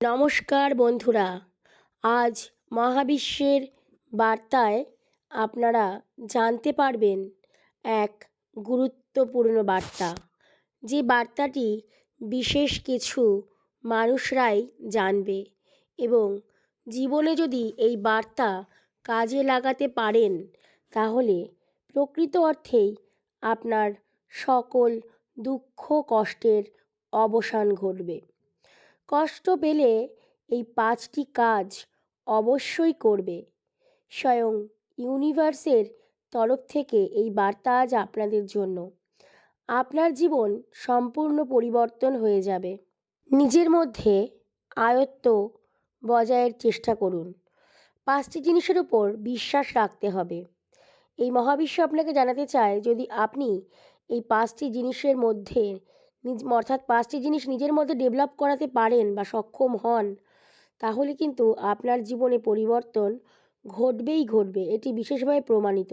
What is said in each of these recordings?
নমস্কার বন্ধুরা, আজ মহাবিশ্বের বার্তায় আপনারা জানতে পারবেন এক গুরুত্বপূর্ণ বার্তা। যে বার্তাটি বিশেষ কিছু মানুষরাই জানবে এবং জীবনে যদি এই বার্তা কাজে লাগাতে পারেন, তাহলে প্রকৃত অর্থেই আপনার সকল দুঃখ কষ্টের অবসান ঘটবে। কষ্ট পেলে এই পাঁচটি কাজ অবশ্যই করবে। স্বয়ং ইউনিভার্সের তরফ থেকে এই বার্তা আজ আপনাদের জন্য। আপনার জীবন সম্পূর্ণ পরিবর্তন হয়ে যাবে। নিজের মধ্যে আয়ত্ত বজায়ের চেষ্টা করুন। পাঁচটি জিনিসের উপর বিশ্বাস রাখতে হবে। এই মহাবিশ্ব আপনাকে জানাতে চায় যদি আপনি এই পাঁচটি জিনিসের মধ্যে নিজ অর্থাৎ পাঁচটি জিনিস নিজের মধ্যে ডেভেলপ করাতে পারেন বা সক্ষম হন, তাহলে কিন্তু আপনার জীবনে পরিবর্তন ঘটবেই ঘটবে, এটি বিশেষভাবে প্রমাণিত।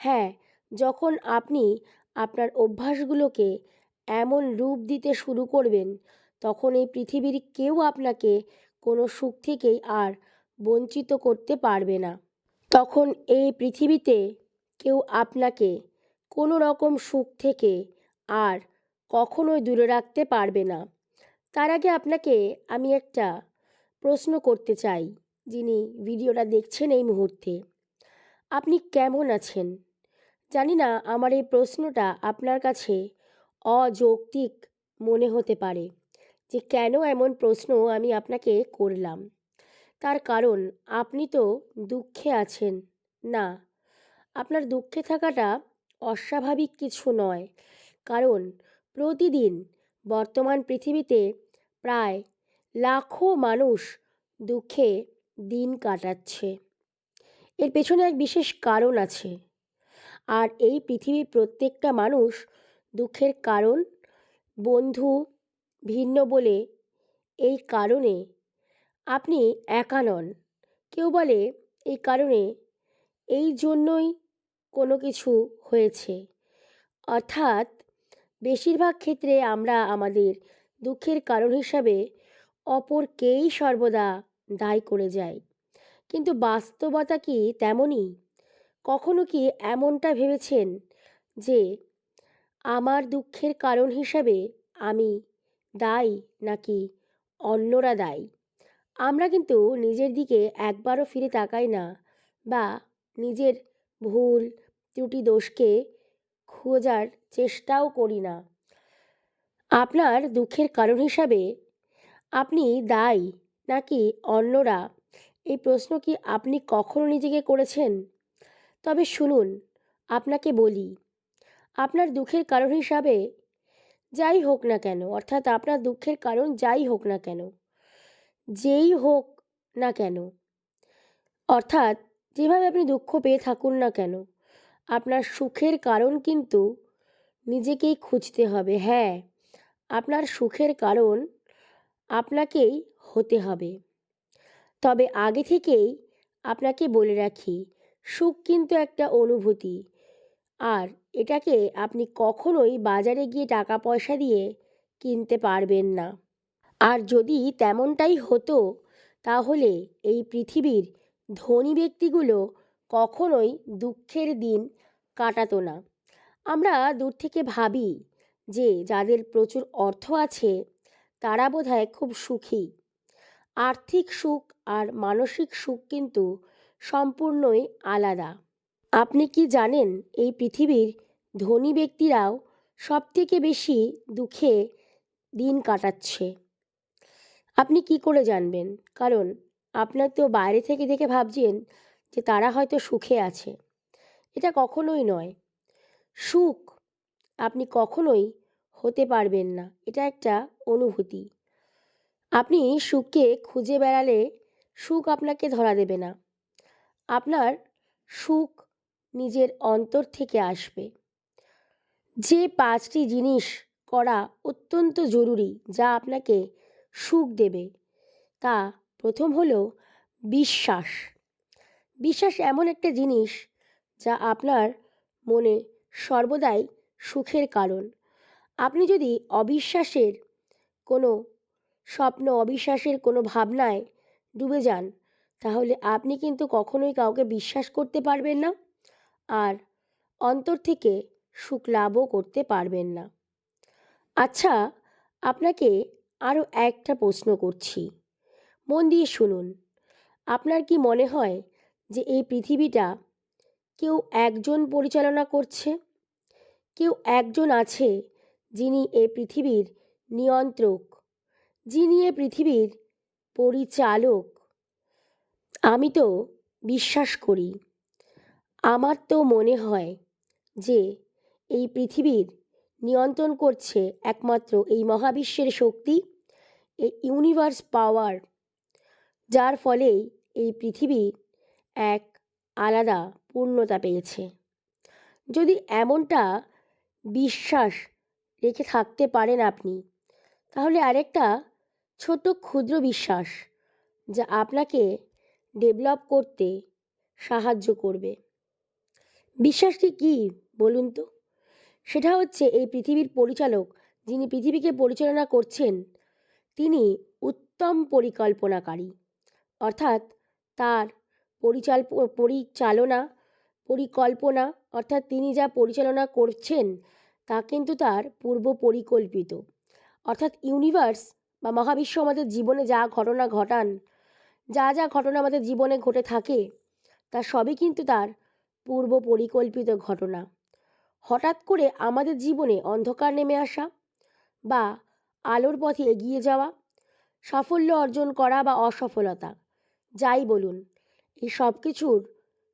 হ্যাঁ যখন আপনি আপনার অভ্যাসগুলোকে এমন রূপ দিতে শুরু করবেন, তখন এই পৃথিবীর কেউ আপনাকে কোনো সুখ থেকেই আর বঞ্চিত করতে পারবে না। তখন এই পৃথিবীতে কেউ আপনাকে কোনো রকম সুখ থেকে আর কখনোই দূরে রাখতে পারবে না। তার আগে আপনাকে আমি একটা প্রশ্ন করতে চাই, যিনি ভিডিওটা দেখছেন এই মুহূর্তে। আপনি কেমন আছেন? জানি না, আমার এই প্রশ্নটা আপনার কাছে অযৌক্তিক মনে হতে পারে যে কেন এমন প্রশ্ন আমি আপনাকে করলাম। তার কারণ, আপনি তো দুঃখে আছেন। না, আপনার দুঃখে থাকাটা অস্বাভাবিক কিছু নয়। কারণ প্রতিদিন। বর্তমান পৃথিবীতে প্রায় লাখো মানুষ দুঃখে দিন কাটাচ্ছে। এর পেছনে এক বিশেষ কারণ আছে। আর এই পৃথিবীর প্রত্যেকটা মানুষ দুঃখের কারণ, বন্ধু, ভিন্ন বলে এই কারণে আপনি একা নন। কেউ বলে এই কারণে এই জন্যই কোনো কিছু হয়েছে। অর্থাৎ বেশিরভাগ ক্ষেত্রে আমরা আমাদের দুঃখের কারণ হিসাবে অপরকেই সর্বদা দায়ী করে যাই। কিন্তু বাস্তবতা কি তেমনই? কখনো কি এমনটা ভেবেছেন যে আমার দুঃখের কারণ হিসাবে আমি দায়ী নাকি অন্যরা দায়ী? আমরা কিন্তু নিজের দিকে একবারও ফিরে তাকাই না বা নিজের ভুল, ত্রুটি, দোষকে খোঁজার চেষ্টাও করি না। আপনার দুঃখের কারণ হিসাবে আপনি দায়ী নাকি অন্যরা? এই প্রশ্ন কি আপনি কখনো নিজেকে করেছেন? তবে শুনুন, আপনাকে বলি, আপনার দুঃখের কারণ হিসাবে যাই হোক না কেন, অর্থাৎ আপনার দুঃখের কারণ যাই হোক না কেন, যেই হোক না কেন, অর্থাৎ যেভাবে আপনি দুঃখ পেয়ে থাকুন না কেন আপনার সুখের কারণ কিন্তু নিজেকেই খুঁজতে হবে হ্যাঁ। আপনার সুখের কারণ আপনাকেই হতে হবে। তবে আগে থেকেই আপনাকে বলে রাখি, সুখ কিন্তু একটা অনুভূতি। আর এটাকে আপনি কখনোই বাজারে গিয়ে টাকা পয়সা দিয়ে কিনতে পারবেন না। আর যদি তেমনটাই হতো, তাহলে এই পৃথিবীর ধনী ব্যক্তিগুলো কখনোই দুঃখের দিন কাটাতো না। আমরা দূর থেকে ভাবি যে, যাদের প্রচুর অর্থ আছে, তারা বোধহয় খুব সুখী। আর্থিক সুখ আর মানসিক সুখ কিন্তু সম্পূর্ণই আলাদা। আপনি কি জানেন, এই পৃথিবীর ধনী ব্যক্তিরাও সব থেকে বেশি দুঃখে দিন কাটাচ্ছে? আপনি কি করে জানবেন? কারণ, আপনার তো বাইরে থেকে দেখে ভাবছেন যে তারা হয়তো সুখে আছে। এটা কখনোই নয়। সুখ আপনি কখনোই হতে পারবেন না। এটা একটা অনুভূতি। আপনি সুখকে খুঁজে বেড়ালে সুখ আপনাকে ধরা দেবে না। আপনার সুখ নিজের অন্তর থেকে আসবে। যে পাঁচটি জিনিস করা অত্যন্ত জরুরি যা আপনাকে সুখ দেবে, তা প্রথম হলো বিশ্বাস। বিশ্বাস এমন একটা জিনিস যা আপনার মনে সর্বদাই সুখের কারণ। আপনি যদি অবিশ্বাসের কোনো স্বপ্ন, অবিশ্বাসের কোনো ভাবনায় ডুবে যান, তাহলে আপনি কিন্তু কখনোই কাউকে বিশ্বাস করতে পারবেন না আর অন্তর থেকে সুখ লাভও করতে পারবেন না। আচ্ছা আপনাকে আরও একটা প্রশ্ন করছি। মন দিয়ে শুনুন, আপনার কি মনে হয় যে এই পৃথিবীটা কেউ একজন পরিচালনা করছে, কেউ একজন আছে যিনি এ পৃথিবীর নিয়ন্ত্রক, যিনি এ পৃথিবীর পরিচালক। আমি তো বিশ্বাস করি, আমার তো মনে হয় যে এই পৃথিবীর নিয়ন্ত্রণ করছে একমাত্র এই মহাবিশ্বের শক্তি, এই ইউনিভার্স পাওয়ার যার ফলেই এই পৃথিবী এক আলাদা পূর্ণতা পেয়েছে। যদি এমনটা বিশ্বাস রেখে থাকতে পারেন আপনি, তাহলে আরেকটা ছোট ক্ষুদ্র বিশ্বাস যা আপনাকে ডেভেলপ করতে সাহায্য করবে। বিশ্বাসটি কী বলুন তো? সেটা হচ্ছে এই পৃথিবীর পরিচালক যিনি পৃথিবীকে পরিচালনা করছেন, তিনি উত্তম পরিকল্পনাকারী। অর্থাৎ তার পরিচাল, পরিচালনা, পরিকল্পনা, অর্থাৎ তিনি যা পরিচালনা করছেন, তা কিন্তু তার পূর্ব পরিকল্পিত অর্থাৎ ইউনিভার্স বা মহাবিশ্ব আমাদের জীবনে যা ঘটনা ঘটান, যা যা ঘটনা আমাদের জীবনে ঘটে থাকে, তা সবই কিন্তু তার পূর্ব পরিকল্পিত ঘটনা। হঠাৎ করে আমাদের জীবনে অন্ধকার নেমে আসা বা আলোর পথে এগিয়ে যাওয়া, সাফল্য অর্জন করা বা অসফলতা, যাই বলুন এই সব কিছুর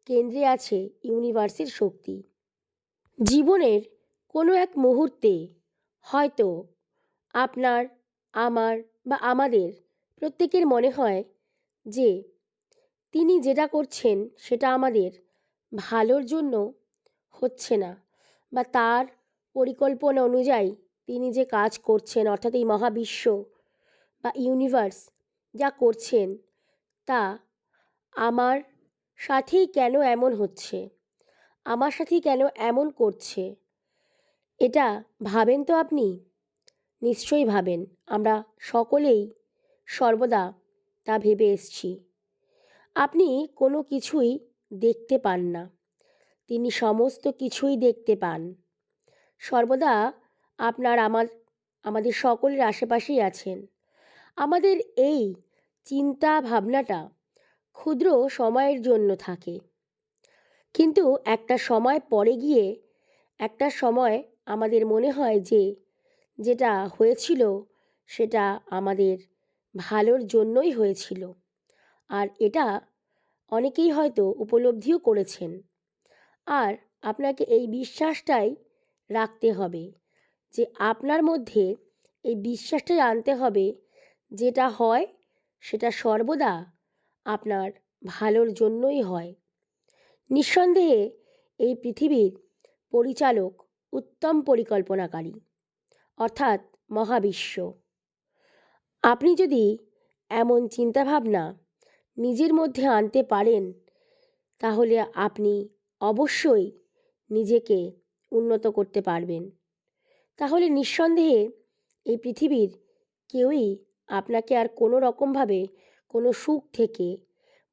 কেন্দ্রে আছে ইউনিভার্সের শক্তি। জীবনের কোনো এক মুহূর্তে হয়তো আপনার, আমার বা আমাদের প্রত্যেকের মনে হয় যে তিনি যেটা করছেন সেটা আমাদের ভালোর জন্য হচ্ছে না বা তার পরিকল্পনা অনুযায়ী তিনি যে কাজ করছেন, অর্থাৎ এই মহাবিশ্ব বা ইউনিভার্স যা করছেন তা আমার সাথেই কেন এমন হচ্ছে? আমার সাথেই কেন এমন করছে? এটা ভাবেন তো আপনি? নিশ্চয়ই ভাবেন। আমরা সকলেই সর্বদা তা ভেবে এসছি। আপনি কোনো কিছুই দেখতে পান না। তিনি সমস্ত কিছুই দেখতে পান। সর্বদা আপনার আমার, আমাদের সকলের আশেপাশেই আছেন। আমাদের এই চিন্তা ভাবনাটা ক্ষুদ্র সময়ের জন্য থাকে। কিন্তু একটা সময় পরে গিয়ে একটা সময় আমাদের মনে হয় যে, যেটা হয়েছিল সেটা আমাদের ভালোর জন্যই হয়েছিল। আর এটা অনেকেই হয়তো উপলব্ধিও করেছেন। আর আপনাকে এই বিশ্বাসটাই রাখতে হবে যে, আপনার মধ্যে এই বিশ্বাসটাই আনতে হবে যেটা হয় সেটা সর্বদা আপনার ভালোর জন্যই হয়। নিঃসন্দেহে এই পৃথিবীর পরিচালক উত্তম পরিকল্পনাকারী, অর্থাৎ মহাবিশ্ব। আপনি যদি এমন চিন্তাভাবনা নিজের মধ্যে আনতে পারেন, তাহলে আপনি অবশ্যই নিজেকে উন্নত করতে পারবেন। তাহলে নিঃসন্দেহে এই পৃথিবীর কেউই আপনাকে আর কোনো রকমভাবে সুখ থেকে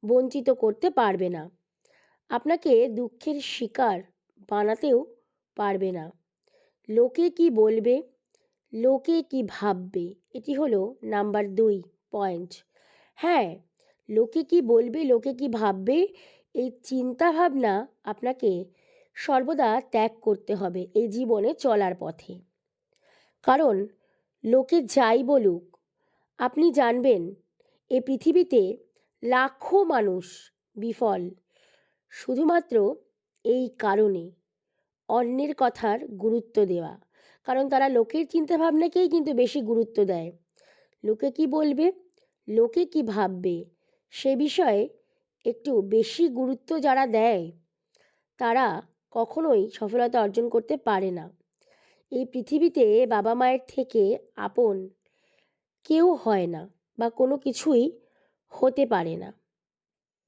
বঞ্চিত করতে পারবে না। আপনাকে দুঃখের শিকার বানাতেও পারবে না। লোকে কি বলবে? লোকে কি ভাববে? এটি হলো নাম্বার দুই পয়েন্ট। হ্যাঁ লোকে কি বলবে, লোকে কি ভাববে, এই চিন্তা ভাবনা আপনাকে সর্বদা ত্যাগ করতে হবে এই জীবনে চলার পথে। কারণ, লোকে যাই বলুক, আপনি জানবেন এ পৃথিবীতে লাখো মানুষ বিফল। শুধুমাত্র এই কারণে অন্যের কথার গুরুত্ব দেওয়া। কারণ তারা লোকের চিন্তাভাবনাকেই কিন্তু বেশি গুরুত্ব দেয়। লোকে কি বলবে? লোকে কি ভাববে? সে বিষয়ে একটু বেশি গুরুত্ব যারা দেয়, তারা কখনোই সফলতা অর্জন করতে পারে না। এই পৃথিবীতে বাবা মায়ের থেকে আপন কেউ হয় না। বা কোনো কিছুই হতে পারে না।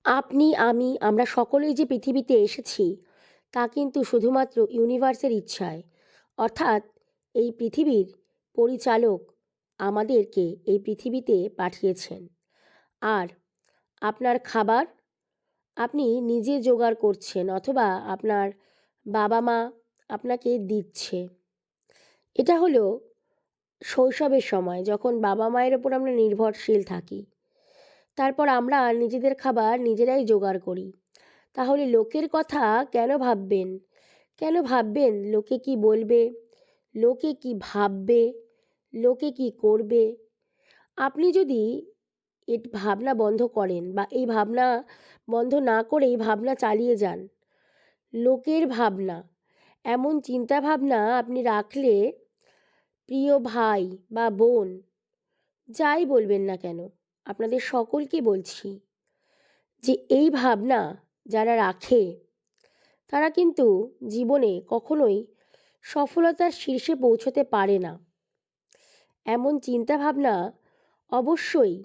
আপনি, আমি, আমরা সকলেই যে পৃথিবীতে এসেছি, তা কিন্তু শুধুমাত্র ইউনিভার্সের ইচ্ছায়। অর্থাৎ এই পৃথিবীর পরিচালক আমাদেরকে এই পৃথিবীতে পাঠিয়েছেন। আর আপনার খাবার? আপনি নিজে জোগাড় করছেন অথবা আপনার বাবা মা আপনাকে দিচ্ছে। এটা হলো শৈশবের সময় যখন বাবা মায়ের ওপর আমরা নির্ভরশীল থাকি। তারপর আমরা নিজেদের খাবার নিজেরাই জোগাড় করি। তাহলে লোকের কথা কেন ভাববেন? কেন ভাববেন লোকে কি বলবে? লোকে কি ভাববে? লোকে কি করবে? আপনি যদি এ ভাবনা বন্ধ করেন বা এই ভাবনা বন্ধ না করে এই ভাবনা চালিয়ে যান, লোকের ভাবনা, এমন চিন্তা ভাবনা আপনি রাখলে প্রিয় ভাই বা বোন, যাই বলবেন না কেন, আপনাদের সকলকে বলছি যে এই ভাবনা যারা রাখে, তারা কিন্তু জীবনে কখনোই সফলতার শীর্ষে পৌঁছতে পারে না। এমন চিন্তাভাবনা অবশ্যই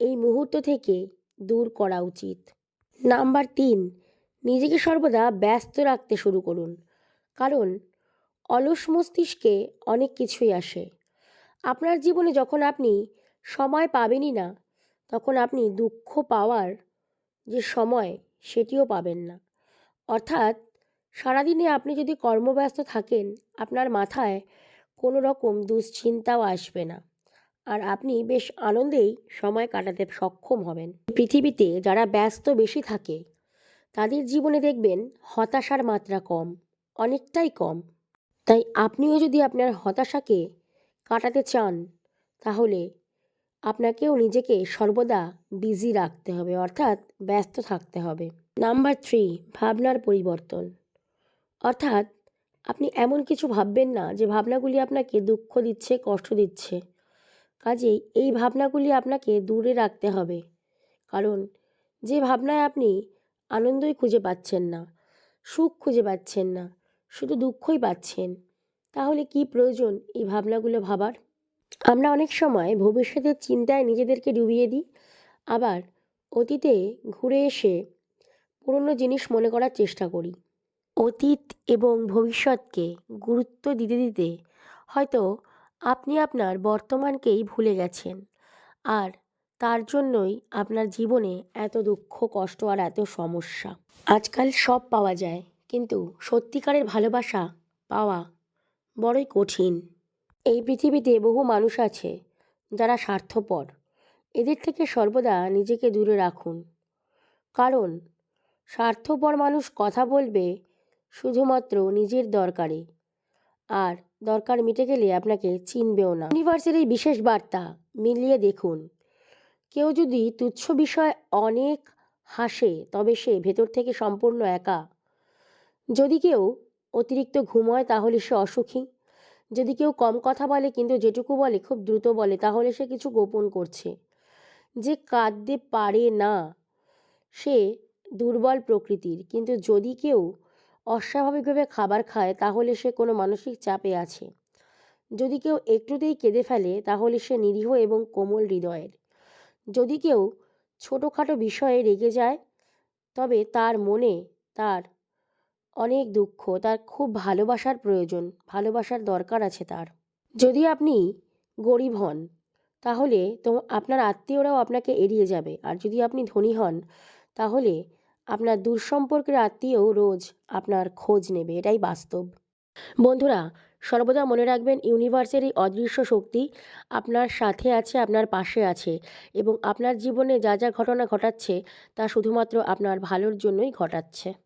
এই মুহূর্ত থেকে দূর করা উচিত। নাম্বার তিন, নিজেকে সর্বদা ব্যস্ত রাখতে শুরু করুন। কারণ অলস মস্তিষ্কে অনেক কিছুই আসে। আপনার জীবনে যখন আপনি সময় পাবেনই না, তখন আপনি দুঃখ পাওয়ার যে সময়, সেটিও পাবেন না। অর্থাৎ, সারাদিনে আপনি যদি কর্মব্যস্ত থাকেন, আপনার মাথায় কোনো রকম দুশ্চিন্তাও আসবে না। আর আপনি বেশ আনন্দেই সময় কাটাতে সক্ষম হবেন। পৃথিবীতে যারা ব্যস্ত বেশি থাকে, তাদের জীবনে দেখবেন হতাশার মাত্রা কম, অনেকটাই কম। তাই আপনিও যদি আপনার হতাশাকে কাটাতে চান, তাহলে আপনাকেও নিজেকে সর্বদা বিজি রাখতে হবে, অর্থাৎ ব্যস্ত থাকতে হবে। নাম্বার থ্রি ভাবনার পরিবর্তন। অর্থাৎ আপনি এমন কিছু ভাববেন না যে ভাবনাগুলি আপনাকে দুঃখ দিচ্ছে, কষ্ট দিচ্ছে। কাজেই এই ভাবনাগুলি আপনাকে দূরে রাখতে হবে। কারণ যে ভাবনায় আপনি আনন্দই খুঁজে পাচ্ছেন না, সুখ খুঁজে পাচ্ছেন না শুধু দুঃখই পাচ্ছেন। তাহলে কি প্রয়োজন এই ভাবনাগুলো ভাবার? আমরা অনেক সময় ভবিষ্যতের চিন্তায় নিজেদেরকে ডুবিয়ে দিই, আবার অতীতে ঘুরে এসে পুরনো জিনিস মনে করার চেষ্টা করি। অতীত এবং ভবিষ্যৎকে গুরুত্ব দিতে দিতে হয়তো আপনি আপনার বর্তমানকেই ভুলে গেছেন, আর তার জন্যই আপনার জীবনে এত দুঃখ, কষ্ট আর এত সমস্যা। আজকাল সব পাওয়া যায়। কিন্তু সত্যিকারের ভালোবাসা পাওয়া বড়ই কঠিন। এই পৃথিবীতে বহু মানুষ আছে যারা স্বার্থপর। এদের থেকে সর্বদা নিজেকে দূরে রাখুন। কারণ স্বার্থপর মানুষ কথা বলবে শুধুমাত্র নিজের দরকারে। আর দরকার মিটে গেলে আপনাকে চিনবেও না। ইউনিভার্সের এই বিশেষ বার্তা মিলিয়ে দেখুন। কেউ যদি তুচ্ছ বিষয় অনেক হাসে, তবে সে ভেতর থেকে সম্পূর্ণ একা যদি কেউ অতিরিক্ত ঘুমোয় তাহলে সে অসুখী। যদি কেউ কম কথা বলে কিন্তু যেটুকু বলে, খুব দ্রুত বলে, তাহলে সে কিছু গোপন করছে। যে কাঁদতে পারে না, সে দুর্বল প্রকৃতির। কিন্তু যদি কেউ অস্বাভাবিকভাবে খাবার খায়, তাহলে সে কোনো মানসিক চাপে আছে। যদি কেউ একটুতেই কেঁদে ফেলে, তাহলে সে নিরীহ এবং কোমল হৃদয়ের। যদি কেউ ছোটোখাটো বিষয়ে রেগে যায়, তবে তার মনে তার অনেক দুঃখ, তার খুব ভালোবাসার প্রয়োজন, ভালোবাসার দরকার আছে তার। যদি আপনি গরিব হন, তাহলে তো আপনার আত্মীয়রাও আপনাকে এড়িয়ে যাবে। আর যদি আপনি ধনী হন, তাহলে আপনার দূরসম্পর্কের আত্মীয়ও রোজ আপনার খোঁজ নেবে, এটাই বাস্তব। বন্ধুরা, সর্বদা মনে রাখবেন, ইউনিভার্সের এই অদৃশ্য শক্তি আপনার সাথে আছে, আপনার পাশে আছে এবং আপনার জীবনে যা যা ঘটনা ঘটাচ্ছে, তা শুধুমাত্র আপনার ভালোর জন্যই ঘটাচ্ছে।